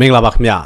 မင်္ဂလာပါခင်ဗျာ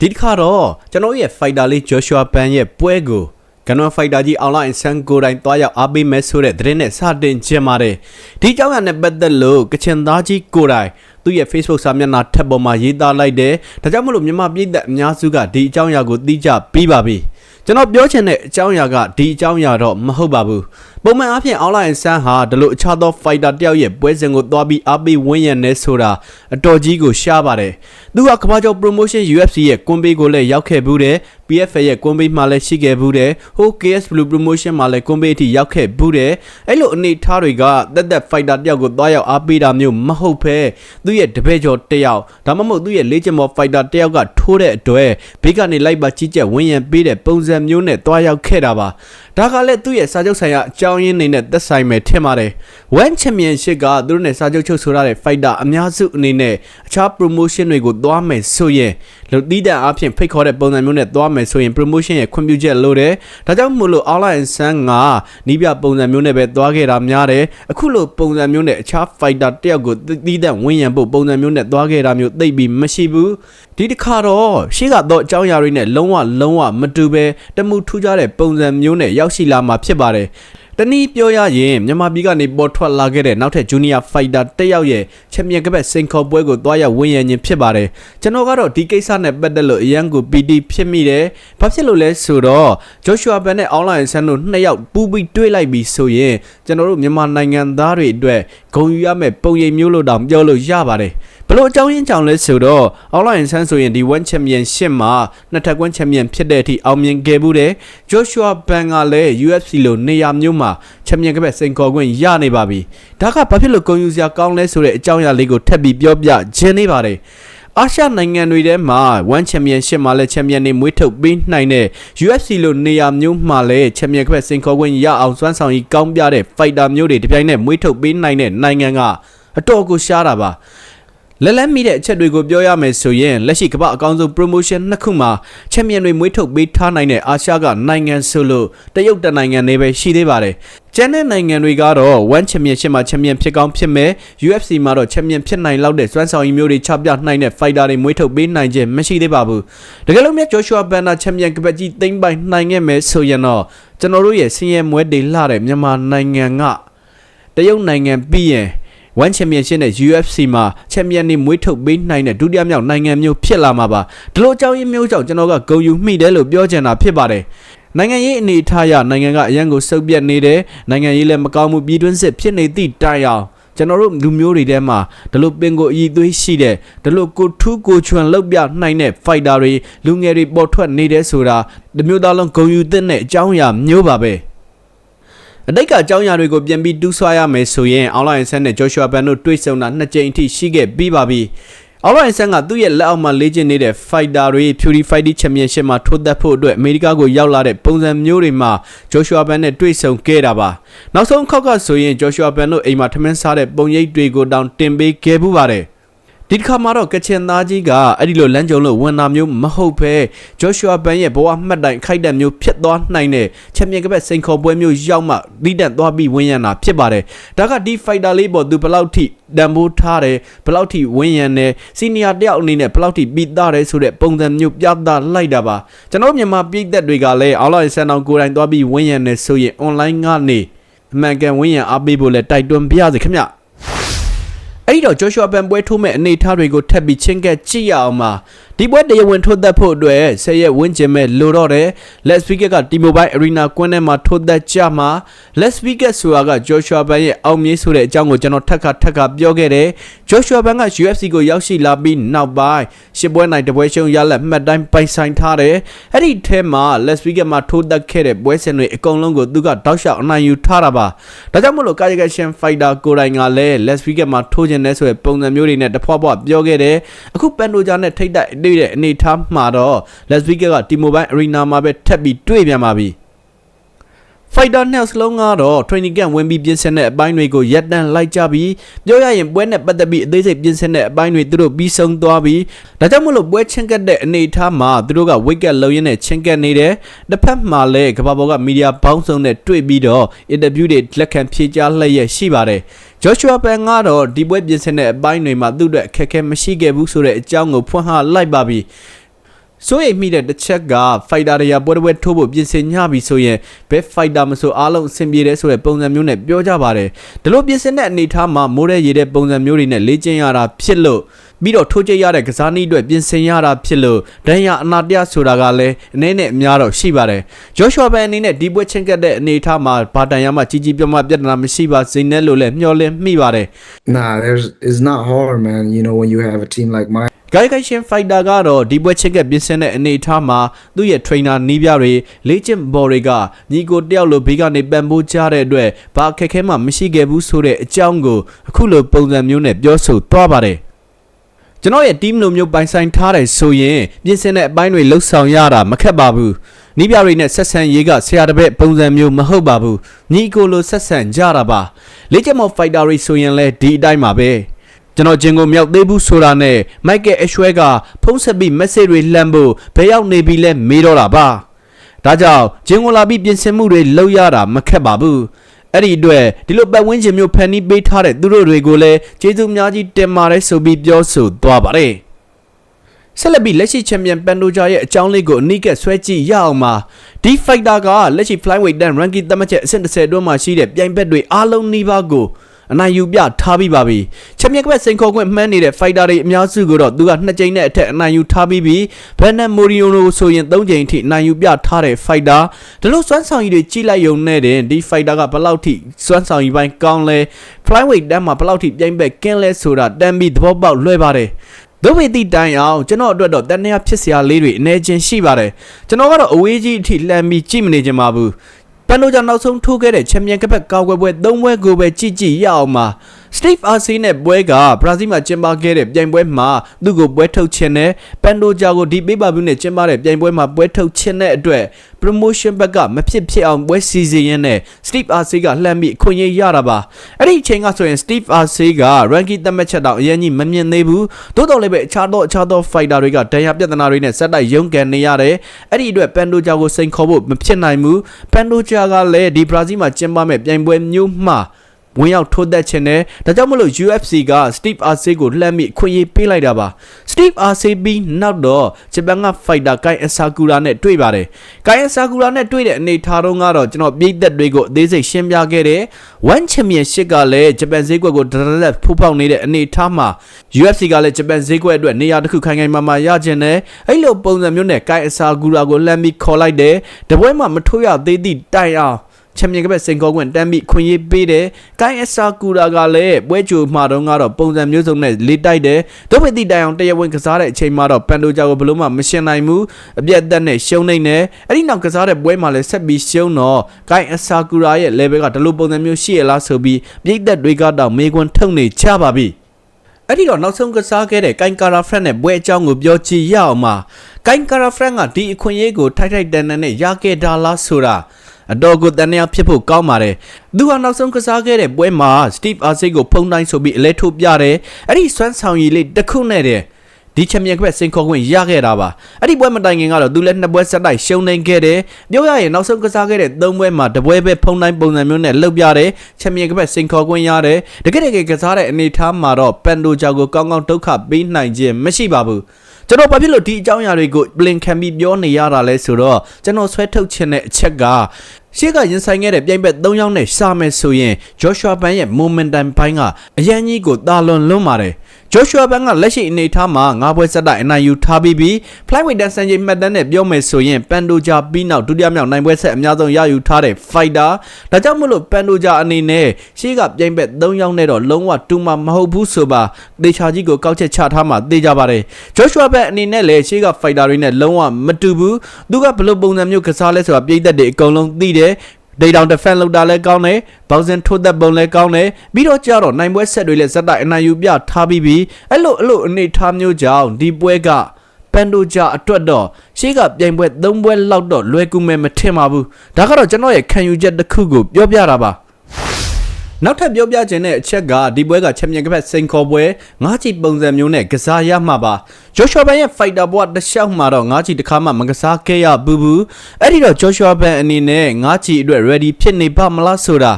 ဒီတစ်ခါတော့ကျွန်တော်ရဲ့ fighter လေး Joshua Pan ရဲ့ပွဲကို Gunner Fighter ကြီး online ဆန်ကိုတိုင်းတွားရောက်အားပေးမယ်ဆိုတဲ့သတင်းနဲ့စတင်ကျင်းပါတယ်ဒီအကြောင်းအရာနဲ့ပတ်သက်လို့ကချင်သားကြီးကိုတိုင်းသူ့ရဲ့ Facebook စာမျက်နှာထက်ပေါ်မှာရေးသားလိုက်တယ်ဒါကြောင့်မလို့မြန်မာပြည်သက်အများစုကဒီအကြောင်းအရာကိုသိကြပြီးပါပြီကျွန်တော်ပြောချင်တဲ့အကြောင်းအရာကဒီအကြောင်းအရာတော့မဟုတ်ပါဘူးပုံမှန်အားဖြင့် online ဆန်းဟာဒီလိုအခြားသော fighter တယောက်ရဲ့ပွဲစဉ်ကိုသွားပြီးအားပေးဝင်းရံနေဆိုတာအတော်ကြီးကိုရှားပါတယ်သူကကမ္ဘာကျော် promotion UFC ရဲ့ကွန်ပေးကိုလည်းရောက်ခဲ့ဘူးတယ် PFL ရဲ့ကွန်ပေးမှာလည်းရှိခဲ့ဘူးတယ်ဟို KS Blue Promotion မှာလည်းကွန်ပေးအထိရောက်ခဲ့ဘူးတယ်အဲ့လိုအနေထားတွေကတက်တက် fighter တယောက်ကိုသွားရောက်အားပေးတာမျိုးမဟုတ်ဘဲသူ့ရဲ့တပည့်ကျော်တယောက်ဒါမှမဟုတ်သူ့ရဲ့လေ့ကျင့်မော် fighter တယောက်ကထိုးတဲ့အတွက်ဘေးကနေလိုက်ပါကြီးကျက်ဝင်းရံပေးတဲ့ပုံစံမျိုးနဲ့သွားရောက်ခဲ့တာပါ ဒါကလည်းသူ့ရဲ့စာချုပ်ဆိုင်ရာအကြောင်းရင်းနေနဲ့သက်ဆိုင်မယ်ထင်ပါတယ် One Championship ကသူတို့နဲ့စာချုပ်ချုပ်ဆိုရတဲ့ fighter အများစုအနေနဲ့အခြား promotion တွေကိုသွားမယ်ဆိုရင်လူတီးတဲ့အားဖြင့်ဖိတ်ခေါ်တဲ့ပုံစံမျိုးနဲ့သွားမယ်ဆိုရင် promotion ရဲ့ခွင့်ပြုချက်လိုတယ်ဒါကြောင့်မို့လို့ online ဆန်းကနီးပြပုံစံမျိုးနဲ့ပဲသွားခဲ့တာများတယ်အခုလိုပုံစံမျိုးနဲ့အခြား fighter တယောက်ကိုတီးတဲ့ဝင်းရံဖို့ပုံစံမျိုးနဲ့သွားခဲ့တာမျိုးသိပ်ပြီးမရှိဘူးဒီတစ်ခါတော့ရှေ့ကတော့အကြောင်းအရာတွေနဲ့လုံးဝလုံးဝမတူပဲတမှုထူးခြားတဲ့ပုံစံမျိုးနဲ့ရောက်ရှိလာမှာဖြစ်ပါတယ်တနည်းပြောရရင်မြန်မာပြည်ကနေပေါ်ထွက်လာခဲ့တဲ့နောက်ထပ် Junior Fighter တက်ရောက်ရဲ့ချန်ပီယံကပတ်စင်ခေါ်ပွဲကိုတွားရောက်ဝင်ရခြင်းဖြစ်ပါတယ်ကျွန်တော်ကတော့ဒီကိစ္စနဲ့ပတ်သက်လို့အရန်ကို PD ဖြစ်မိတယ်ဘာဖြစ်လို့လဲဆိုတော့ Joshua Ban နဲ့ Online ဆန်းတို့နှစ်ယောက်ပူးပြီးတွေးလိုက်ပြီးဆိုရင်ကျွန်တော်တို့မြန်မာနိုင်ငံသားတွေအတွက်ဂုဏ်ယူရမယ့်ပုံရိပ်မျိုးလို့တောင်ပြောလို့ရပါတယ်ဘ လို့အကြောင်းရင်းကြောင့်လဲဆိုတော့ online ဆန်းဆိုရင်ဒီ one championship မှာနှစ်ထပ်ကွန်း champion ဖြစ်တဲ့အထိအောင်မြင်ခဲ့မှုတယ် Joshua Ban ကလည်း UFC လိုနေရာမျိုးမှာ champion ကပဲစိန်ခေါ်ခွင့်ရနေပါပြီဒါကဘာဖြစ်လို့ဂုဏ်ယူစရာကောင်းလဲဆိုတဲ့အကြောင်းအရာလေးကိုထပ်ပြီးပြောပြခြင်းနေပါတယ်အာရှနိုင်ငံတွေထဲမှာ one championship မှာလည်း champion တွေမွေးထုတ်ပေးနိုင်တဲ့ UFC လိုနေရာမျိုးမှာလည်း champion ကပဲစိန်ခေါ်ခွင့်ရအောင်စွမ်းဆောင်ရည်ကောင်းပြတဲ့ fighter မျိုးတွေတပြိုင်နက်မွေးထုတ်ပေးနိုင်တဲ့နိုင်ငံကအတော်ကိုရှားတာပါ လက်လက်မိတဲ့အချက်တွေကိုပြောရမယ်ဆိုရင်လက်ရှိကမ္ဘာအကောင်းဆုံး promotion နှစ်ခုမှာချန်ပီယံတွေမွေးထုတ်ပေးထားနိုင်တဲ့အာရှကနိုင်ငံဆိုလို့တရုတ်တနိုင်ငံနေပဲရှိသေးပါတယ်။ကျန်တဲ့နိုင်ငံတွေကတော့ one championship မှာ champion ဖြစ်ကောင်းဖြစ်မယ် UFC မှာတော့ champion ဖြစ်နိုင်လောက်တဲ့စွမ်းဆောင်ရည်မျိုးတွေချပြနိုင်တဲ့ fighter တွေမွေးထုတ်ပေးနိုင်ခြင်းမရှိသေးပါဘူး။တကယ်လို့မြတ် Joshua Banner champion ကပတ်ကြီးသိမ့်ပိုင်နိုင်ခဲ့မယ်ဆိုရင်တော့ကျွန်တော်တို့ရဲ့ဆင်းရဲမွဲတွေလှတဲ့မြန်မာနိုင်ငံကတရုတ်နိုင်ငံပြီးရင် 1 championship နဲ့ UFC မှာ champion တွေမွေးထုတ်ပေးနိုင်တဲ့ဒုတိယမြောက်နိုင်ငံမျိုးဖြစ်လာမှာပါဒီလိုအကြောင်းရင်းမျိုးကြောင့်ကျွန်တော်ကဂုံယူမိတယ်လို့ပြောချင်တာဖြစ်ပါတယ်နိုင်ငံရေးအနေအထားအရနိုင်ငံကအရန်ကိုစုပ်ပြတ်နေတယ်နိုင်ငံရေးလည်းမကောင်းမှုပြည်တွင်းစစ်ဖြစ်နေသည့်တိုင်အောင်ကျွန်တော်တို့လူမျိုးတွေထဲမှာဒီလိုပင်ကိုအည်သွေးရှိတဲ့ဒီလိုကိုထူးကိုချွန်လောက်ပြနိုင်တဲ့ fighter တွေလူငယ်တွေပေါ်ထွက်နေတယ်ဆိုတာဒီမျိုးသားလုံးဂုံယူတဲ့အကြောင်းအရာမျိုးပါပဲ။ အတိတ်ကအကြောင်းအရာတွေကိုပြန်ပြီးတူးဆွားရမယ်ဆိုရင် online ဆက်နဲ့ Joshua Ban တို့တွေ့ဆုံတာနှစ်ကြိမ်အထိရှိခဲ့ပြီးပါပြီ။ online ဆန်ကသူ့ရဲ့လက်အောက်မှာလေ့ကျင့်နေတဲ့ fighter တွေ Fury Fighting Championship မှာထိုးသက်ဖို့အတွက်အမေရိကကိုရောက်လာတဲ့ပုံစံမျိုးတွေမှာ Joshua Ban နဲ့တွေ့ဆုံခဲ့တာပါ။နောက်ဆုံးခောက်ကဆိုရင် Joshua Ban တို့အိမ်မှာထမင်းစားတဲ့ပုံရိပ်တွေကိုတောင်တင်ပေးခဲ့မှုပါတယ်။ ဒီတစ်ခါမှာတော့ကချင်သားကြီးကအဲ့ဒီလိုလမ်းကြုံလို့ဝန်နာမျိုးမဟုတ်ဘဲဂျိုရှူအာဘန်ရဲ့ဘဝမှတ်တိုင်ခိုက်တဲ့မျိုးဖြစ်သွားနိုင်တဲ့ချန်ပီယံကပတ်စိန်ခေါ်ပွဲမျိုးရောက်မှလိတက်သွားပြီးဝင်းရံတာဖြစ်ပါတယ်ဒါကဒီဖိုက်တာလေးပေါ်သူဘယ်လောက်ထိတန်ဖိုးထားတယ်ဘယ်လောက်ထိဝင်းရံတယ်စီနီယာတယောက်အနေနဲ့ဘယ်လောက်ထိပြီးသားတယ်ဆိုတဲ့ပုံစံမျိုးပြသလိုက်တာပါကျွန်တော်မြန်မာပြည်သက်တွေကလည်းအော်လိုင်းဆန်အောင်ကိုယ်တိုင်သွားပြီးဝင်းရံနေဆိုရင် online ကနေအမှန်ကန်ဝင်းရံအားပေးဖို့လဲတိုက်တွန်းပြရစေခင်ဗျ အဲ့တော့ Joshua Ban ပွဲထိုးမဲ့အနေအထားတွေကိုထပ်ပြီးချင်းကက်ကြည့်ရအောင်ပါ ဒီပွဲတရားဝင်ထိုးသက်ဖို့အတွက်ဆယ်ရက်ဝင်းကျင်မဲ့လိုတော့တယ် Let's Speak က T-Mobile Arena ကွင်းထဲမှာထိုးသက်ကြမှာ Let's Speak ဆိုတာက Joshua Ban ရဲ့အောင်မြင်ဆိုတဲ့အကြောင်းကိုကျွန်တော်ထပ်ခါထပ်ခါပြောခဲ့တယ် Joshua Ban က UFC ကိုရောက်ရှိလာပြီးနောက်ပိုင်းရှစ်ပွဲနိုင်တပွဲရှုံးရလက်မှတ်တိုင်းပိုင်ဆိုင်ထားတယ်အဲ့ဒီထဲမှာ Let's Speak မှာထိုးသက်ခဲ့တဲ့ပွဲစဉ်တွေအကုန်လုံးကိုသူကတောက်လျှောက်အနိုင်ယူထားတာပါဒါကြောင့်မို့လို့ကာယကရှင် Fighter ကိုယ်တိုင်ကလည်း Let's Speak မှာထိုးခြင်းနဲ့ဆိုတဲ့ပုံစံမျိုးတွေနဲ့တဖွာဖွာပြောခဲ့တယ်အခုပန်တိုဂျာနဲ့ထိတ်တိုက်တွေ့တဲ့အနေထားမှာတော့ Las Vegas က T-Mobile Arena မှာပဲထပ်ပြီးတွေ့ပြန်ပါပြီ fighter နှစ်စလုံးကတော့ training camp ဝင်ပြီးပြင်ဆင်တဲ့အပိုင်းတွေကိုရပ်တန့်လိုက်ကြပြီးပြောရရင်ပွဲနဲ့ပတ်သက်ပြီးအသေးစိတ်ပြင်ဆင်တဲ့အပိုင်းတွေသူတို့ပြီးဆုံးသွားပြီးဒါကြောင့်မလို့ပွဲချင်းကတ်တဲ့အနေအထားမှာသူတို့က wicket လုံးရင်းနဲ့ချင်းကတ်နေတယ်တစ်ဖက်မှာလည်းကမ္ဘာပေါ်ကမီဒီယာပေါင်းစုံနဲ့တွေ့ပြီးတော့ interview တွေလက်ခံဖြေကြားလျက်ရှိပါတယ် Joshua Pan ကတော့ဒီပွဲပြင်ဆင်တဲ့အပိုင်းတွေမှာသူ့အတွက်အခက်အခဲမရှိခဲ့ဘူးဆိုတဲ့အကြောင်းကိုဖွင့်ဟလိုက်ပါပြီ ဆိုရင်မိတဲ့တစ်ချက်က fighter တွေကပွဲတစ်ပွဲထိုးဖို့ပြင်ဆင်ညပြီဆိုရင်ဘယ် fighter မဆိုအားလုံးအဆင်ပြေတယ်ဆိုတဲ့ပုံစံမျိုးနဲ့ပြောကြပါတယ်ဒီလိုပြင်ဆင်တဲ့အနေအထားမှာမိုးရဲရေတဲ့ပုံစံမျိုးတွေနဲ့လေ့ကျင့်ရတာဖြစ်လို့ပြီးတော့ထိုးကြရတဲ့ကစားနည်းအတွက်ပြင်ဆင်ရတာဖြစ်လို့ဒဏ်ရအနာတရဆိုတာကလည်းအနေနဲ့အများတော့ရှိပါတယ်ဂျော့ရှွာဘန်အနေနဲ့ဒီပွဲချင်းကတ်တဲ့အနေအထားမှာဘာတန်ရမှကြီးကြီးပြတ်ပြတ်ပြဿနာမရှိပါစေနဲ့လို့လည်းမျှော်လင့်မိပါတယ် Nah, there's it's not hard, man. You know when you have a team like mine. ဂိုင်းဂိုင်းရှင်ဖိုက်တာကတော့ဒီပွဲချက်ကပြင်ဆင်တဲ့အနေအထားမှာသူ့ရဲ့ trainer နီးပြတွေလေ့ကျင့်ဘော်တွေကညီကိုတယောက်လိုဘေးကနေပံ့ပိုးကြတဲ့အတွက်ဘာအခက်အခဲမှမရှိခဲ့ဘူးဆိုတဲ့အကြောင်းကိုအခုလိုပုံစံမျိုးနဲ့ပြောဆိုသွားပါတယ်ကျွန်တော်ရဲ့ team လိုမျိုးပိုင်ဆိုင်ထားတယ်ဆိုရင်ပြင်ဆင်တဲ့အပိုင်းတွေလှုပ်ဆောင်ရတာမခက်ပါဘူးနီးပြတွေနဲ့ဆက်ဆံရေးကဆရာတပည့်ပုံစံမျိုးမဟုတ်ပါဘူးညီကိုလိုဆက်ဆံကြတာပါလေ့ကျင့်မော်ဖိုက်တာတွေဆိုရင်လည်းဒီအတိုင်းပါပဲ ကျွန်တော်ဂျင်ကိုမြောက်သေးဘူးဆိုတာနဲ့မိုက်ကယ်အရွှဲကဖုံးဆက်ပြီး message တွေလှမ်းဖို့ဘယ်ရောက်နေပြီလဲမေးတော့တာပါဒါကြောင့်ဂျင်ကိုလာပြီးပြင်ဆင်မှုတွေလုပ်ရတာမခက်ပါဘူးအဲ့ဒီအတွက်ဒီလိုပတ်ဝန်းကျင်မျိုးဖန်တီးပေးထားတဲ့သူတို့တွေကိုလည်းကျေးဇူးများကြီးတင်ပါတယ်ဆိုပြီးပြောဆိုသွားပါတယ်ဆက်လက်ပြီးလက်ရှိချန်ပီယံပန်ဒိုဂျာရဲ့အကြောင်းလေးကိုအနိကဆွဲကြည့်ရအောင်ပါဒီဖိုက်တာကလက်ရှိ flyweight တန် ranking သတ်မှတ်ချက်အဆင့်30တွန်းမှာရှိတဲ့ပြိုင်ဘက်တွေအားလုံးနှီးပါးကို အနိုင်ယူပြထားပြီးပါပြီချန်ပီယံကပတ်စိန်ခေါ်ခွင့်မှန်းနေတဲ့ fighter တွေအများစုကိုတော့သူက2ကြိမ်နဲ့အထက်အနိုင်ယူထားပြီးပြီးဘန်နက်မိုရီယိုနိုဆိုရင်3ကြိမ်အထိအနိုင်ယူပြထားတဲ့ fighter ဒီလိုစွမ်းဆောင်ရည်တွေကြီးလိုက်ရုံနဲ့တင်ဒီ fighter ကဘယ်လောက်ထိစွမ်းဆောင်ရည်ပိုင်းကောင်းလဲ flyweight တန်းမှာဘယ်လောက်ထိပြိုင်ဘက်ကင်းလဲဆိုတာတမ်းပြီးသဘောပေါက်လွှဲပါတယ်ဒုဝိတိတိုင်အောင်ကျွန်တော်အတွက်တော့တန်တရားဖြစ်စရာလေးတွေအနေချင်းရှိပါတယ်ကျွန်တော်ကတော့အဝေးကြီးအထိလှမ်းပြီးကြည့်မနေချင်ပါဘူး ပန်ဒိုကြောင့်နောက်ဆုံးထိုးခဲ့တဲ့ချန်ပီယံကပတ်ကောက်ွယ်ပွဲ၃ပွဲကိုပဲကြည့်ကြည့်ရအောင်ပါ Steve Arce နဲ့ပွဲကဘရာဇီးမှာကျင်းပခဲ့တဲ့ပြိုင်ပွဲမှာသူ့ကိုပွဲထုတ်ခြင်းနဲ့ပန်ဒိုဂျာကိုဒီပေးပါဘူးနဲ့ကျင်းပတဲ့ပြိုင်ပွဲမှာပွဲထုတ်ခြင်းတဲ့အတွက် promotion ဘက်ကမဖြစ်ဖြစ်အောင်ပွဲစီစဉ်ရင်းနဲ့ Steve Arce ကလှမ်းပြီးအခွင့်အရေးရတာပါအဲ့ဒီအချိန်ကဆိုရင် Steve Arce က ranking သတ်မှတ်ချက်တော့အရင်ကြီးမမြင်သေးဘူးတိုးတော်လည်းပဲအခြားသောအခြားသော fighter တွေကဒဏ်ရာပြဿနာတွေနဲ့စက်တိုက်ရုန်းကန်နေရတယ်အဲ့ဒီအတွက်ပန်ဒိုဂျာကိုစိန်ခေါ်ဖို့မဖြစ်နိုင်ဘူးပန်ဒိုဂျာကလည်းဒီဘရာဇီးမှာကျင်းပမဲ့ပြိုင်ပွဲမျိုးမှာ ဝင်ရောက်ထိုးသက်ခြင်းနဲ့ဒါကြောင့်မလို့ UFC က Steve Arce ကိုလှမ်းပြီးခွင့်ရေးပေးလိုက်တာပါ Steve Arce ပြီးနောက်တော့ဂျပန်က fighter Kai Asakura နဲ့တွေ့ပါတယ် Kai Asakura နဲ့တွေ့တဲ့အနေထားတော့ကတော့ကျွန်တော်ပြည်သက်တွေကိုအသေးစိတ်ရှင်းပြခဲ့တယ် One Championship ကလည်းဂျပန်ဈေးကွက်ကိုဒရလက်ဖူးပေါက်နေတဲ့အနေထားမှာ UFC ကလည်းဂျပန်ဈေးကွက်အတွက်နေရာတစ်ခုခိုင်ခိုင်မာမာရခြင်းနဲ့အဲ့လိုပုံစံမျိုးနဲ့ Kai Asakura ကိုလှမ်းပြီးခေါ်လိုက်တယ်တပွဲမှာမထိုးရသေးသည့်တိုင်အောင် ချန်ပီယံကပတ်စင်ကောကွန့်တမ်းပြီးခွင့်ရေးပေးတယ်။ကိုင်းအဆာကူရာကလည်းပွဲကြိုမှာတော့ကတော့ပုံစံမျိုးစုံနဲ့လေးတိုက်တယ်။ဒုပိတိတိုင်အောင်တရားဝင်ကစားတဲ့အချိန်မှာတော့ပန်တိုဂျာကိုဘလို့မှမရှင်းနိုင်ဘူး။အပြတ်သက်နဲ့ရှုံးနေတယ်။အဲ့ဒီနောက်ကစားတဲ့ပွဲမှာလည်းဆက်ပြီးရှုံးတော့ကိုင်းအဆာကူရာရဲ့ level ကဒီလိုပုံစံမျိုးရှိရလားဆိုပြီးပြည်သက်တွေကတော့မေကွန်ထုတ်နေချပါပြီ။အဲ့ဒီတော့နောက်ဆုံးကစားခဲ့တဲ့ကိုင်ကာရာဖရက်နဲ့ပွဲအကြောင်းကိုပြောကြည့်ရအောင်ပါကိုင်ကာရာဖရက်ကဒီအခွင့်အရေးကိုထိုက်ထိုက်တန်တန်နဲ့ရခဲ့တာလားဆိုတာ အတော်ကိုတန်တရားဖြစ်ဖို့ကောင်းပါတယ်သူဟာနောက်ဆုံးကစားခဲ့တဲ့ပွဲမှာ Steve Arce ကိုဖုံးတိုင်းဆိုပြီးအလဲထုတ်ပြတယ်အဲ့ဒီစွမ်းဆောင်ရည်လေးတစ်ခုနဲ့တည်းဒီချန်ပီယံကပတ်စင်ခေါ်ခွင့်ရခဲ့တာပါအဲ့ဒီပွဲမတိုင်ခင်ကတော့သူလည်းနှစ်ပွဲဆက်တိုက်ရှုံးနေခဲ့တယ်ပြောရရင်နောက်ဆုံးကစားခဲ့တဲ့သုံးပွဲမှာတပွဲပဲဖုံးတိုင်းပုံစံမျိုးနဲ့လှုပ်ပြတယ်ချန်ပီယံကပတ်စင်ခေါ်ခွင့်ရတယ်တကယ်တကယ်ကစားတဲ့အနေအထားမှာတော့ပန်ဒိုဂျာကိုကောင်းကောင်းဒုက္ခပေးနိုင်ခြင်းမရှိပါဘူး ကျွန်တော်ဘာဖြစ်လို့ဒီအကြောင်းအရာတွေကိုပြင်ခံပြီးပြောနေရတာလဲဆိုတော့ကျွန်တော်ဆွဲထုတ်ခြင်းတဲ့အချက်ကရှေ့ကရင်ဆိုင်ခဲ့တဲ့ပြိုင်ဘက်၃ယောက်နဲ့ရှာမယ်ဆိုရင် Joshua Ban ရဲ့ momentum ဘိုင်းကအရန်ကြီးကိုတာလွန်လွန်းပါတယ် Joshua Ban ကလက်ရှိအနေအထားမှာငါးပွဲဆက်တိုက်အနိုင်ယူထားပြီးပြီး Flyweight တန်ဆန်ကြီးမှတ်တမ်းနဲ့ပြောမယ်ဆိုရင် Pandoja ပြီးနောက်ဒုတိယမြောက်နိုင်ပွဲဆက်အများဆုံးရယူထားတဲ့ fighter ဒါကြောင့်မလို့ Pandoja အနေနဲ့ရှေ့ကပြိုင်ဘက်၃ယောက်နဲ့တော့လုံးဝတူမှာမဟုတ်ဘူးဆိုပါဒေချာကြီးကိုကောက်ချက်ချထားမှသိကြပါတယ် Joshua Ban အနေနဲ့လည်းရှေ့က fighter တွေနဲ့လုံးဝမတူဘူးသူကဘယ်လိုပုံစံမျိုးကစားလဲဆိုတာပြည်သက်တွေအကုန်လုံးသိတယ် ဒေတောင် defense လောက်တာလည်းကောင်းတယ်။ဘောက်စင်ထိုးသက်ပုံလည်းကောင်းတယ်။ပြီးတော့ကြတော့နိုင်ပွဲဆက်တွေလည်းဇက်တိုက်အနိုင်ယူပြထားပြီးပြီ။အဲ့လိုအဲ့လိုအနေထားမျိုးကြောင့်ဒီပွဲကပန်တိုဂျာအတွက်တော့ရှေ့ကပြိုင်ပွဲ၃ပွဲလောက်တော့လွယ်ကူမယ်မထင်ပါဘူးဒါကတော့ကျွန်တော်ရဲ့ခံယူချက်တစ်ခုကိုပြောပြတာပါ နောက်ထပ်ပြောပြခြင်းတဲ့အချက်ကဒီပွဲကချန်ပီယံကပတ်စိန်ခေါ်ပွဲငါးချီပုံစံမျိုးနဲ့ကစားရမှာပါဂျော့ရှွာဘန်ရဲ့ဖိုက်တာဘွားတစ်လျှောက်မှာတော့ငါးချီတစ်ခါမှမကစားခဲ့ရဘူးဘူးအဲ့ဒီတော့ဂျော့ရှွာဘန်အနေနဲ့ငါးချီအတွက် ready ဖြစ်နေပါမလားဆိုတာ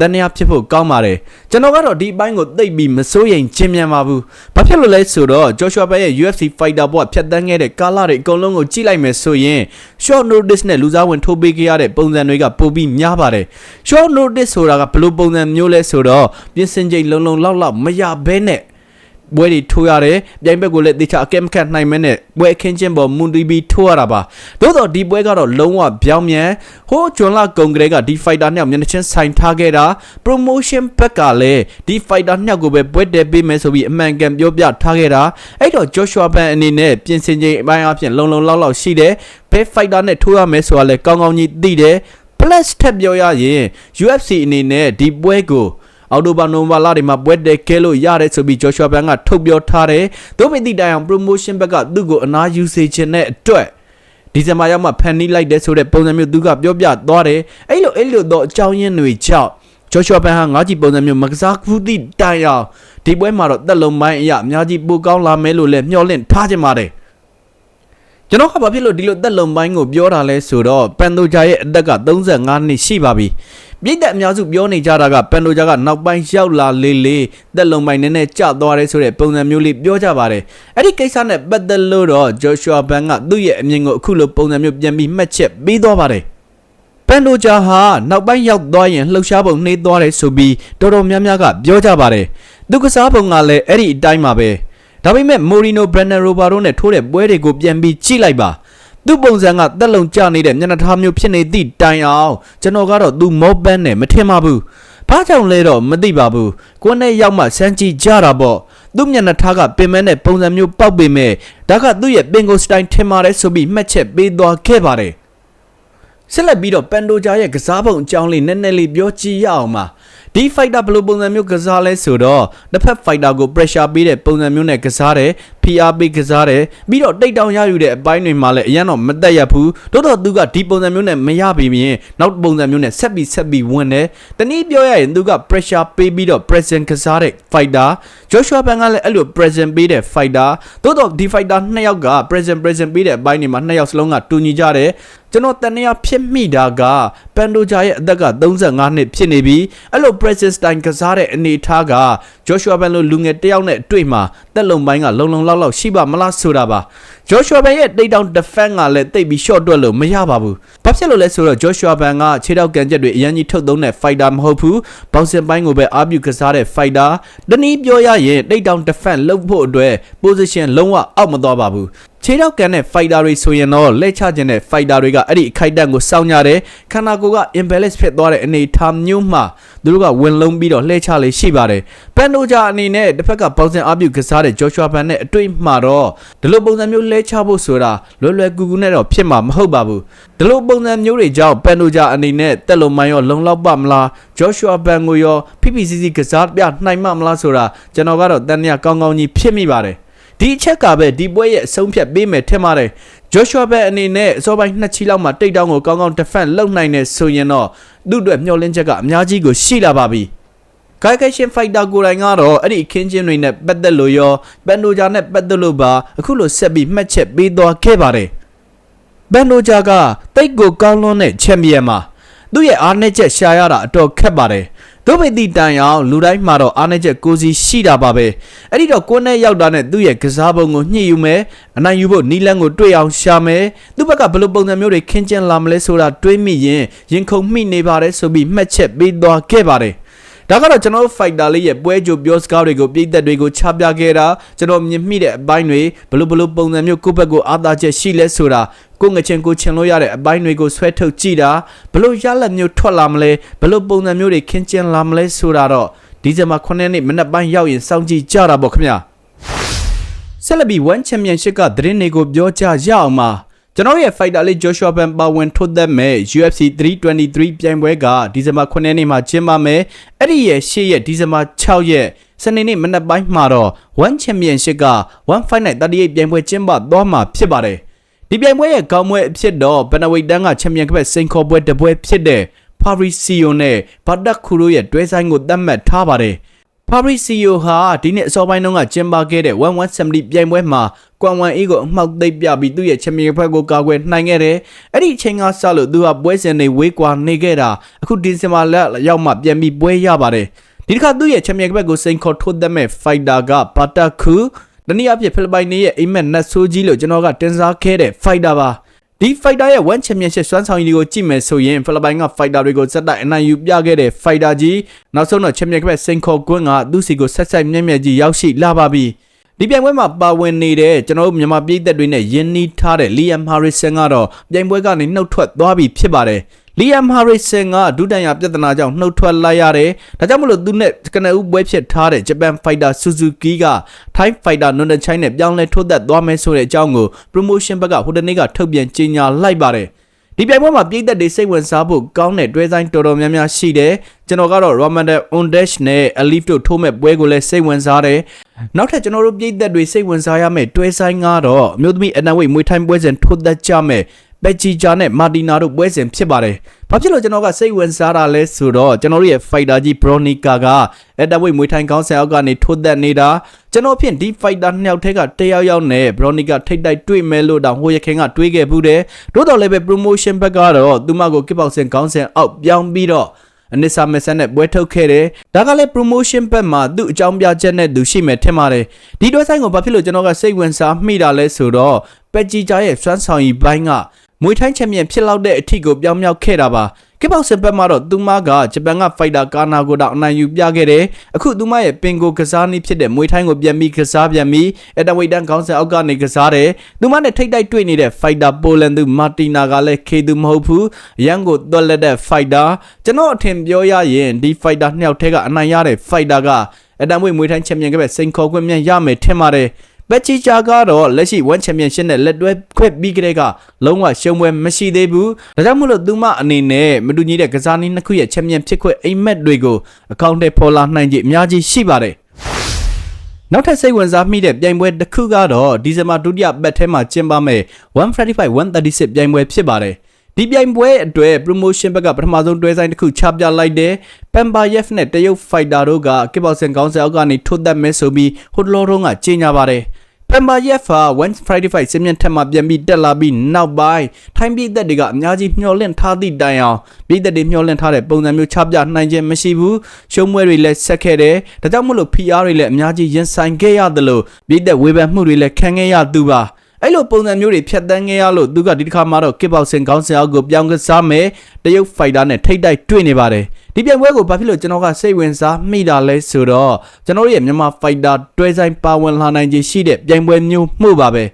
တန်ရာဖြစ်ဖို့ကောင်းပါတယ်ကျွန်တော်ကတော့ဒီအပိုင်းကိုသိပ်ပြီးမစိုးရိမ်ခြင်းမြန်ပါဘူးဘာဖြစ်လို့လဲဆိုတော့ဂျော့ရှွာဘန်ရဲ့ UFC fighter ဘွားဖြတ်တန်းခဲ့တဲ့ကာလာတွေအကုန်လုံးကိုကြည့်လိုက်မယ်ဆိုရင် short notice နဲ့လူစားဝင်ထိုးပေးခဲ့ရတဲ့ပုံစံတွေကပိုပြီးများပါတယ် short notice ဆိုတာကဘယ်လိုပုံစံမျိုးလဲဆိုတော့ပြင်ဆင်ချိန်လုံလုံလောက်လောက်မရဘဲနဲ့ ဘွဲတွေထိုးရတယ်ပြိုင်ဘက်ကိုလည်းတေချာအကဲမခတ်နိုင်မဲနဲ့ဘွဲအခင်းချင်းပေါ်မွန်တီဘီထိုးရတာပါသို့တော့ဒီပွဲကတော့လုံးဝပြောင်းမြန်ဟိုးဂျွန်လာကုံကလေးကဒီ fighter နှစ်ယောက်မျက်နှာချင်းဆိုင်ထားခဲ့တာ promotion ဘက်ကလည်းဒီ fighter နှစ်ယောက်ကိုပဲပွဲတယ်ပေးမယ်ဆိုပြီးအမှန်ကန်ပြောပြထားခဲ့တာအဲ့တော့ Joshua Pan အနေနဲ့ပြင်ဆင်ချိန်အပိုင်းအပြင်လုံလုံလောက်လောက်ရှိတယ်ဘယ် fighter နဲ့ထိုးရမယ်ဆိုတာလည်းကောင်းကောင်းကြီးသိတယ် plus ထပ်ပြောရရင် UFC အနေနဲ့ဒီပွဲကို အော်တိုဘာနိုဘာလာတွေမှာပွဲတယ်ကဲလို့ရတယ်ဆိုပြီး Joshua Pan ကထုတ်ပြောထားတယ်။သို့ပေသည့်တိုင်အောင် promotion ဘက်ကသူ့ကိုအနားယူစေခြင်းတဲ့အတွက်ဒီဇင်ဘာရောက်မှဖန်နီးလိုက်တဲ့ဆိုတဲ့ပုံစံမျိုးသူကပြောပြသွားတယ်။အဲ့လိုအဲ့လိုတော့အကြောင်းရင်းတွေကြောင့် Joshua Pan ဟာငါးကြီးပုံစံမျိုးမကစားဘူးသည့်တိုင်အောင်ဒီပွဲမှာတော့တက်လုံးပိုင်းအရာအများကြီးပိုကောင်းလာမယ်လို့လည်းမျှော်လင့်ထားကြပါတယ်။ ကျွန်တော်ကဘာဖြစ်လို့ဒီလိုတက်လုံပိုင်းကိုပြောတာလဲဆိုတော့ပန်တိုဂျာရဲ့အသက်က35နှစ်ရှိပါပြီပြည့်တဲ့အများစုပြောနေကြတာကပန်တိုဂျာကနောက်ပိုင်းရောက်လာလေလေတက်လုံပိုင်းနည်းနည်းကျသွားတယ်ဆိုတဲ့ပုံစံမျိုးလေးပြောကြပါတယ်အဲ့ဒီကိစ္စနဲ့ပတ်သက်လို့တော့ဂျိုရှွာဘန်ကသူ့ရဲ့အမြင်ကိုအခုလိုပုံစံမျိုးပြန်ပြီးမှတ်ချက်ပေးသွားပါတယ်ပန်တိုဂျာဟာနောက်ပိုင်းရောက်သွားရင်လှုပ်ရှားပုံနှေးသွားတယ်ဆိုပြီးတော်တော်များများကပြောကြပါတယ်သူကစားပုံကလည်းအဲ့ဒီအတိုင်းပါပဲ ဒါပေမဲ့မိုရီနိုဘရန်နယ်ရိုဘာတို့နဲ့ထိုးတဲ့ပွဲတွေကိုပြန်ပြီးကြည့်လိုက်ပါသူ့ပုံစံကတက်လုံကျနေတဲ့မျက်နှာထားမျိုးဖြစ်နေသည့်တိုင်အောင်ကျွန်တော်ကတော့သူမောပန်းနဲ့မထင်ပါဘူးဘာကြောင့်လဲတော့မသိပါဘူးကိုယ်နဲ့ရောက်မှစမ်းကြည့်ကြတာပေါ့သူ့မျက်နှာထားကပင်မနဲ့ပုံစံမျိုးပောက်ပေမဲ့ဒါကသူ့ရဲ့ပင်ကိုစတိုင်ထင်ပါတယ်ဆိုပြီးမှတ်ချက်ပေးသွားခဲ့ပါတယ်ဆက်လက်ပြီးတော့ပန်တိုဂျာရဲ့ကစားပုံအကြောင်းလေးနည်းနည်းလေးပြောကြည့်ရအောင်ပါ ဒီ fighter ဘယ်လိုပုံစံမျိုးကစားလဲဆိုတော့တစ်ဖက် fighter ကို pressure ပေးတဲ့ပုံစံမျိုးနဲ့ကစားတယ်ဖိအားပေးကစားတယ်ပြီးတော့တိတ်တောင်ရယူတဲ့အပိုင်းတွေမှာလည်းအရင်တော့မတက်ရဘူးတိုးတော့သူကဒီပုံစံမျိုးနဲ့မရပြီမြင်နောက်ပုံစံမျိုးနဲ့ဆက်ပြီးဆက်ပြီးဝင်တယ်တနည်းပြောရရင်သူက pressure ပေးပြီးတော့ present ကစားတဲ့ fighter Joshua Pan ကလည်းအဲ့လို present ပေးတဲ့ fighter တိုးတော့ဒီ fighter နှစ်ယောက်က present present ပေးတဲ့အပိုင်းတွေမှာနှစ်ယောက်စလုံးကတူညီကြတယ် ကျွန်တော်တန်နေရဖြစ်မိတာကပန်တိုဂျာရဲ့အသက်က35နှစ်ဖြစ်နေပြီအဲ့လို presence time ကစားတဲ့အနေထားက Joshua Ban လိုလူငယ်တစ်ယောက်နဲ့တွေ့မှာတက်လုံပိုင်းကလုံလုံလောက်လောက်ရှိပါမလားဆိုတာပါ Joshua Ban ရဲ့တိတ်တောင် defense ကလည်းတိတ်ပြီး short တွက်လို့မရပါဘူးဘာဖြစ်လို့လဲဆိုတော့ Joshua Ban ကခြေထောက်ကန်ချက်တွေအရင်ကြီးထုတ်သုံးတဲ့ fighter မဟုတ်ဘူး boxing ပိုင်းကိုပဲအားပြုကစားတဲ့ fighter တနည်းပြောရရင်တိတ်တောင် defense လုပ်ဖို့အတွက် position လုံးဝအောက်မသွားပါဘူး ခြေထောက်ကန်တဲ့ fighter တွေဆိုရင်တော့လက်ချခြင်းတဲ့ fighter တွေကအဲ့ဒီအခိုက်အတန့်ကိုစောင့်ကြတယ်ခန္ဓာကိုယ်က imbalance ဖြစ်သွားတဲ့အနေအထားမျိုးမှာသူတို့ကဝင်လုံးပြီးတော့လှည့်ချလေးရှိပါတယ်ပန်တိုဂျာအနေနဲ့တစ်ဖက်ကပေါင်းစင်အပြုကစားတဲ့ Joshua Pan နဲ့အတွေ့မှာတော့ဒီလိုပုံစံမျိုးလှည့်ချဖို့ဆိုတာလွယ်လွယ်ကူကူနဲ့တော့ဖြစ်မှာမဟုတ်ပါဘူးဒီလိုပုံစံမျိုးတွေကြောင့်ပန်တိုဂျာအနေနဲ့တက်လုံမိုင်းရောလုံလောက်ပါမလား Joshua Pan ကိုရော PPCC ကစားပြနိုင်မှမလားဆိုတာကျွန်တော်ကတော့တန်မြကောင်းကောင်းကြီးဖြစ်မိပါတယ် ဒီအချက်ကပဲဒီပွဲရဲ့အဆုံးဖြတ်ပေးမယ်ထင်ပါတယ်ဂျိုရှွာဘက်အနေနဲ့အစောပိုင်းနှစ်ချီလောက်မှာတိတ်တောင်းကိုကောင်းကောင်း defend လုပ်နိုင်နေဆိုရင်တော့သူ့အတွက်မျှော်လင့်ချက်ကအများကြီးကိုရှိလာပါပြီဂိုင်ကရှင်ဖိုက်တာကိုယ်တိုင်ကတော့အဲ့ဒီအခင်းချင်းတွေနဲ့ပတ်သက်လို့ရောပန်ဒိုဂျာနဲ့ပတ်သက်လို့ပါအခုလိုဆက်ပြီးမှတ်ချက်ပေးသွားခဲ့ပါတယ်ပန်ဒိုဂျာကတိတ်ကိုကောင်းလွန်းတဲ့ချန်ပီယံမှာသူ့ရဲ့အားနည်းချက်ရှာရတာအတော်ခက်ပါတယ် ဒုဗိတိတန်အောင်လူတိုင်းမှာတော့အားနည်းချက်ကိုစီရှိတာပါပဲအဲ့ဒီတော့ကိုယ်နဲ့ရောက်တာနဲ့သူ့ရဲ့ကစားပုံကိုညှိယူမယ်အနိုင်ယူဖို့နီလန်းကိုတွေ့အောင်ရှာမယ်သူ့ဘက်ကဘယ်လိုပုံစံမျိုးတွေခင်းကျင်းလာမလဲဆိုတာတွေးမိရင်ရင်ခုန်မိနေပါတယ်ဆိုပြီးမှတ်ချက်ပေးသွားခဲ့ပါတယ် ဒါကတော့ကျွန်တော်တို့ fighter လေးရဲ့ပွဲကြိုပြောစကားတွေကိုပြည်သက်တွေကိုချပြခဲ့တာကျွန်တော်မြင်မိတဲ့အပိုင်းတွေဘယ်လိုဘယ်လိုပုံစံမျိုးကိုယ့်ဘက်ကိုအားသာချက်ရှိလဲဆိုတာကိုငချင်ကိုချင်လို့ရတဲ့အပိုင်းတွေကိုဆွဲထုတ်ကြည့်တာဘယ်လိုရလက်မျိုးထွက်လာမလဲဘယ်လိုပုံစံမျိုးတွေခင်းကျင်းလာမလဲဆိုတာတော့ဒီဇင်ဘာ9ရက်နေ့မနက်ပိုင်းရောက်ရင်စောင့်ကြည့်ကြတာပေါ့ခင်ဗျာဆက်လက်ပြီး One Championship ကသတင်းတွေကိုပြောကြရအောင်ပါ ကျွန်တော်ရဲ့ fighter လေး Joshua Ban ပါဝင်ထုတ်သက်မဲ့ UFC 323ပြိုင်ပွဲကဒီဇင်ဘာ9ရက်နေ့မှာကျင်းပမယ်အဲ့ဒီရဲ့10ရက်ဒီဇင်ဘာ6ရက်စနေနေ့မနက်ပိုင်းမှာတော့ One Championship က1 Fight Night 38ပြိုင်ပွဲကျင်းပသွားမှာဖြစ်ပါတယ်ဒီပြိုင်ပွဲရဲ့ကောင်းမွဲအဖြစ်တော့ Bantamweight တန်းကချန်ပီယံကပတ်စိန်ခေါ်ပွဲတစ်ပွဲဖြစ်တဲ့ Fabricio နဲ့ဘာဒက်ခူရိုရဲ့တွဲဆိုင်ကိုသတ်မှတ်ထားပါတယ် Fabricio ဟာဒီနှစ်အစောပိုင်းတုန်းကကျင်းပခဲ့တဲ့1170ပြိုင်ပွဲမှာကွမ်ဝန်အေးကိုအမှောက်သိပ်ပြပြီးသူ့ရဲ့ချန်ပီယံဘက်ကိုကာကွယ်နိုင်ခဲ့တယ်။အဲ့ဒီအချိန်ကစလို့သူဟာပွဲစဉ်တွေဝေးကွာနေခဲ့တာအခုဒီဇင်ဘာလရောက်မှပြန်ပြီးပွဲရပါတယ်။ဒီတစ်ခါသူ့ရဲ့ချန်ပီယံဘက်ကိုစိန်ခေါ်ထိုးသက်မဲ့ fighter ကပါတာခူတနည်းအားဖြင့်ဖိလစ်ပိုင်နေရဲ့အိမ်မက်နတ်ဆိုးကြီးလို့ကျွန်တော်ကတင်စားခဲ့တဲ့ fighter ပါ။ ဒီ fighter ရဲ့ one championship စွမ်းဆောင်ရည်ကိုကြည့်မယ်ဆိုရင်ဖိလစ်ပိုင်က fighter တွေကိုစက်တိုက်အနိုင်ယူပြခဲ့တဲ့ fighter ကြီးနောက်ဆုံးတော့ champion ကပဲစိန်ခေါ်ကွင်းကသူ့စီကိုဆက်ဆက်မြက်မြက်ကြီးရောက်ရှိလာပါပြီဒီပြိုင်ပွဲမှာပါဝင်နေတဲ့ကျွန်တော်တို့မြန်မာပြည်သက်တွေနဲ့ယင်းနီးထားတဲ့ Liam Harrison ကတော့ပြိုင်ပွဲကနေနှုတ်ထွက်သွားပြီဖြစ်ပါတယ် Liam Harrison ကဒုတိယပြဿနာကြောင့်နှုတ်ထွက်လိုက်ရတယ်။ဒါကြောင့်မလို့သူနဲ့ကနဦးပွဲဖြစ်ထားတဲ့ Japan Fighter Suzuki က Thai Fighter Nonda Chai နဲ့ပြောင်းလဲထိုးသက်သွားမယ်ဆိုတဲ့အကြောင်းကို promotion ဘက်ကဟိုတနေ့ကထုတ်ပြန်ကြေညာလိုက်ပါတယ်။ဒီပြိုင်ပွဲမှာပြည်သက်တွေစိတ်ဝင်စားဖို့ကောင်းတဲ့တွဲဆိုင်တော်တော်များများရှိတယ်။ကျွန်တော်ကတော့ Ramadan Ondash နဲ့ Alif တို့ထိုးမဲ့ပွဲကိုလည်းစိတ်ဝင်စားတယ်။နောက်ထပ်ကျွန်တော်တို့ပြည်သက်တွေစိတ်ဝင်စားရမယ့်တွဲဆိုင်ကတော့အမျိုးသမီးအနံဝိတ်မွေးထိုင်းပွဲစဉ်ထိုးသက်ကြမဲ့ ပက်ဂျီဂျာနဲ့မာတီနာတို့ပွဲစဉ်ဖြစ်ပါတယ်။ဘာဖြစ်လို့ကျွန်တော်ကစိတ်ဝင်စားတာလဲဆိုတော့ကျွန်တော်တို့ရဲ့ fighter ကြီး Bronica ကအက်တဝိတ်မွေးထိုင်းကောင်းဆယ်အောက်ကနေထိုးသက်နေတာကျွန်တော်ဖြင့်ဒီ fighter နှစ်ယောက်ထဲကတယောက်ယောက်နဲ့ Bronica ထိတ်တိုက်တွေ့မယ်လို့တောင်ဟိုရခင်ကတွေးခဲ့ဘူးတယ်။တိုးတော်လည်းပဲ promotion ဘက်ကတော့သူမကိုကစ်ပေါက်ဆင်ကောင်းဆယ်အောက်ပြောင်းပြီးတော့အနစ်စာမဆန်နဲ့ပွဲထုတ်ခဲ့တယ်။ဒါကလည်း promotion ဘက်မှာသူ့အကြောင်းပြချက်နဲ့သူရှိမယ်ထင်ပါတယ်။ဒီတွဲဆိုင်ကိုဘာဖြစ်လို့ကျွန်တော်ကစိတ်ဝင်စားမိတာလဲဆိုတော့ပက်ဂျီဂျာရဲ့စွမ်းဆောင်ရည်ဘိုင်းက မွေထိုင်းချန်ပီယံဖြစ်လောက်တဲ့အထိကိုပြောင်းမြောက်ခဲ့တာပါကစ်ဘောက်ဆင်ဘက်မှာတော့သူမကဂျပန်ကဖိုက်တာကာနာကိုတော့အနိုင်ယူပြခဲ့တယ်အခုသူမရဲ့ပင်ကိုကစားနည်းဖြစ်တဲ့မွေထိုင်းကိုပြန်ပြီးကစားပြန်ပြီးအတဝိတ်တန်ခေါင်းဆန်အောက်ကနေကစားတယ်သူမနဲ့ထိတ်တိုက်တွေ့နေတဲ့ဖိုက်တာပိုလန်သူမာတီနာကလည်းခေသူမဟုတ်ဘူးရန်ကိုသွက်လက်တဲ့ဖိုက်တာကျွန်တော်အထင်ပြောရရင်ဒီဖိုက်တာနှစ်ယောက်ထဲကအနိုင်ရတဲ့ဖိုက်တာကအတံမွေမွေထိုင်းချန်ပီယံကပဲစိန်ခေါ်ခွင့်မြန်ရမယ်ထင်ပါတယ် ဘက်ချီချာကတော့လက်ရှိ One Championship နဲ့လက်တွဲခွင့်ပြီးကြတဲ့ကလုံးဝရှုံးပွဲမရှိသေးဘူး။ဒါကြောင့်မို့လို့သူမအနေနဲ့မတူညီတဲ့ကစားနည်းနှစ်ခုရဲ့ချန်ပီယံဖြစ်ခွင့်အိမ်မက်တွေကိုအကောင့်ထဲပေါ်လာနိုင်ကြအများကြီးရှိပါတယ်။နောက်ထပ်စိတ်ဝင်စားမိတဲ့ပြိုင်ပွဲတစ်ခုကတော့ဒီဇင်ဘာဒုတိယပတ်ထဲမှာကျင်းပမယ့်135 136ပြိုင်ပွဲဖြစ်ပါတယ်။ ဒီပြိုင်ပွဲအတွက် promotion ဘက်ကပထမဆုံးတွဲဆိုင်တစ်ခုချပြလိုက်တယ်။ Pambayev နဲ့တရုတ် fighter တို့က kickboxing ကောင်းဆယ်အောက်ကနေထိုးသက်မဲဆိုပြီးဟိုတလောတုန်းကကြေညာပါတယ်။ Pambayev ဟာ Wednesday Friday Fight စင်မြင့်ထက်မှပြန်ပြီးတက်လာပြီးနောက်ပိုင်းထိုင်းပြည်သက်တွေကအများကြီးမျှော်လင့်ထားသည့်တိုင်အောင်ပြည်သက်တွေမျှော်လင့်ထားတဲ့ပုံစံမျိုးချပြနိုင်ခြင်းမရှိဘူး။ရှုံးပွဲတွေလည်းဆက်ခဲ့တယ်။ဒါကြောင့်မို့လို့ PR တွေလည်းအများကြီးရင်ဆိုင်ခဲ့ရတယ်လို့ပြည်သက်ဝေဖန်မှုတွေလည်းခံခဲ့ရသူပါ။ အဲ့လိုပုံစံမျိုးတွေဖြတ်တန်းခဲ့ရလို့သူကဒီတစ်ခါမှတော့ kickboxing ခေါင်းစဉ်အောက်ကိုပြောင်းကစားမယ်တရုတ် fighter နဲ့ထိတ်တိုက်တွေ့နေပါတယ်ဒီပြိုင်ပွဲကိုဘာဖြစ်လို့ကျွန်တော်ကစိတ်ဝင်စားမိတာလဲဆိုတော့ကျွန်တော်ရဲ့မြန်မာ fighter တွဲဆိုင်ပါဝင်လာနိုင်ခြင်းရှိတဲ့ပြိုင်ပွဲမျိုးမှုပါပဲ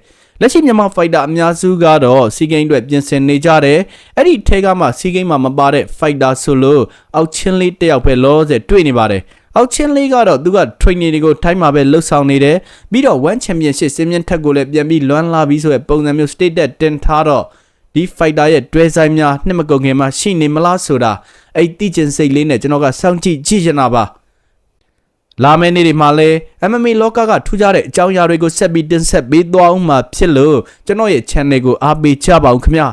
လက်ရှိမြန်မာ fighter အများစုကတော့စီဂိမ်းအတွက်ပြင်ဆင်နေကြတယ်အဲ့ဒီထဲကမှစီဂိမ်းမှာမပါတဲ့ fighter ဆိုလို့အောက်ချင်းလေးတစ်ယောက်ပဲလောဆယ်တွေ့နေပါတယ် အောက်ချင်းလေးကတော့သူက training တွေကိုထိုင်းမှာပဲလှုပ်ဆောင်နေတယ်ပြီးတော့ one championship စင်မြင့်ထက်ကိုလည်းပြန်ပြီးလွမ်းလာပြီးဆိုတဲ့ပုံစံမျိုး state တက်တင်ထားတော့ဒီ fighter ရဲ့တွဲဆိုင်များနှစ်မကုန်ခင်မှာရှိနေမလားဆိုတာအဲ့တိကျင်စိတ်လေးနဲ့ကျွန်တော်ကစောင့်ကြည့်ကြည့်ချင်တာပါလာမယ့်နေ့တွေမှာလည်း MMA လောကကထူးခြားတဲ့အကြောင်းအရာတွေကိုဆက်ပြီးတင်ဆက်ပေးသွားအောင်မှာဖြစ်လို့ကျွန်တော်ရဲ့ channel ကိုအားပေးကြပါဦးခင်ဗျာ